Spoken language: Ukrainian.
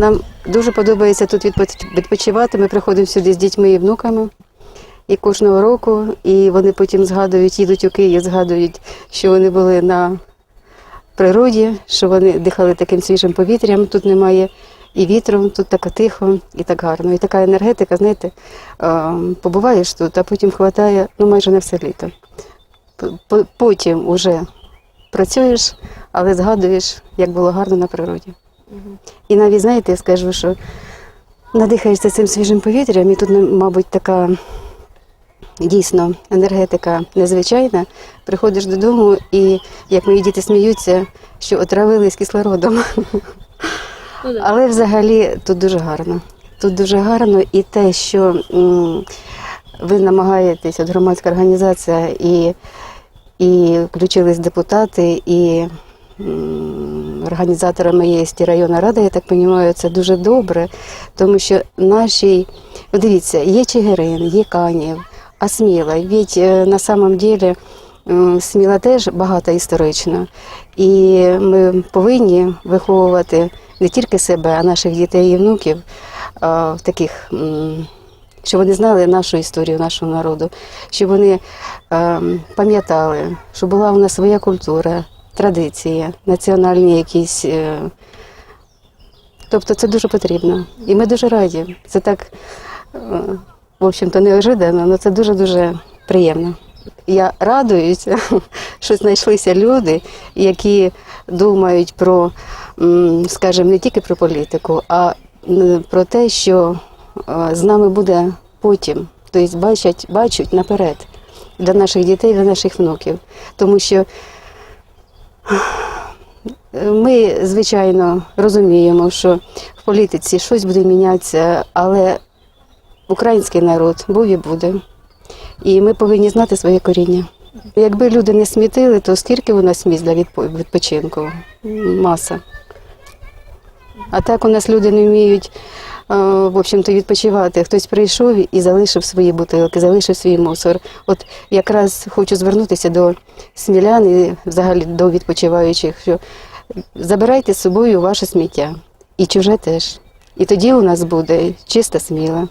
Нам дуже подобається тут відпочивати. Ми приходимо сюди з дітьми і внуками. І кожного року, і вони потім згадують, їдуть у Київ, згадують, що вони були на природі, що вони дихали таким свіжим повітрям. Тут немає і вітру, тут так тихо і так гарно. І така енергетика, знаєте, побуваєш тут, а потім хватає ну, майже на все літо. Потім уже працюєш, але згадуєш, як було гарно на природі. І навіть, знаєте, я скажу, що надихаєшся цим свіжим повітрям, і тут, ну, мабуть, така дійсно енергетика незвичайна. Приходиш додому, і як мої діти сміються, що отравились кислородом. Але взагалі тут дуже гарно. Тут дуже гарно і те, що м, ви намагаєтесь, от громадська організація, і, і включились депутати, і м, організаторами є і районна рада, я так розумію, це дуже добре, тому що наші, дивіться, є Чигирин, є Канів, а Сміла, ведь е, на самом деле Сміла теж багата історично. І ми повинні виховувати не тільки себе, а наших дітей і внуків в таких, щоб вони знали нашу історію, нашого народу, щоб вони е, пам'ятали, що була у нас своя культура, традиції, національні якісь. е, Тобто це дуже потрібно. І ми дуже раді. Це так, е, в общем-то, неожиданно, але це дуже-дуже приємно. Я радуюся, що знайшлися люди, які думають про, скажімо, не тільки про політику, а про те, що е, з нами буде потім. Тобто бачать, бачать наперед для наших дітей, для наших внуків. Тому що ми, звичайно, розуміємо, що в політиці щось буде мінятися, але український народ був і буде. І ми повинні знати своє коріння. Якби люди не смітили, то скільки у нас місць для відпочинку? Маса. А так у нас люди не вміють в общем-то, відпочивати. Хтось прийшов і залишив свої бутилки, залишив свій мусор. От якраз хочу звернутися до смілян і взагалі до відпочиваючих, що забирайте з собою ваше сміття і чуже теж. І тоді у нас буде чиста сміла.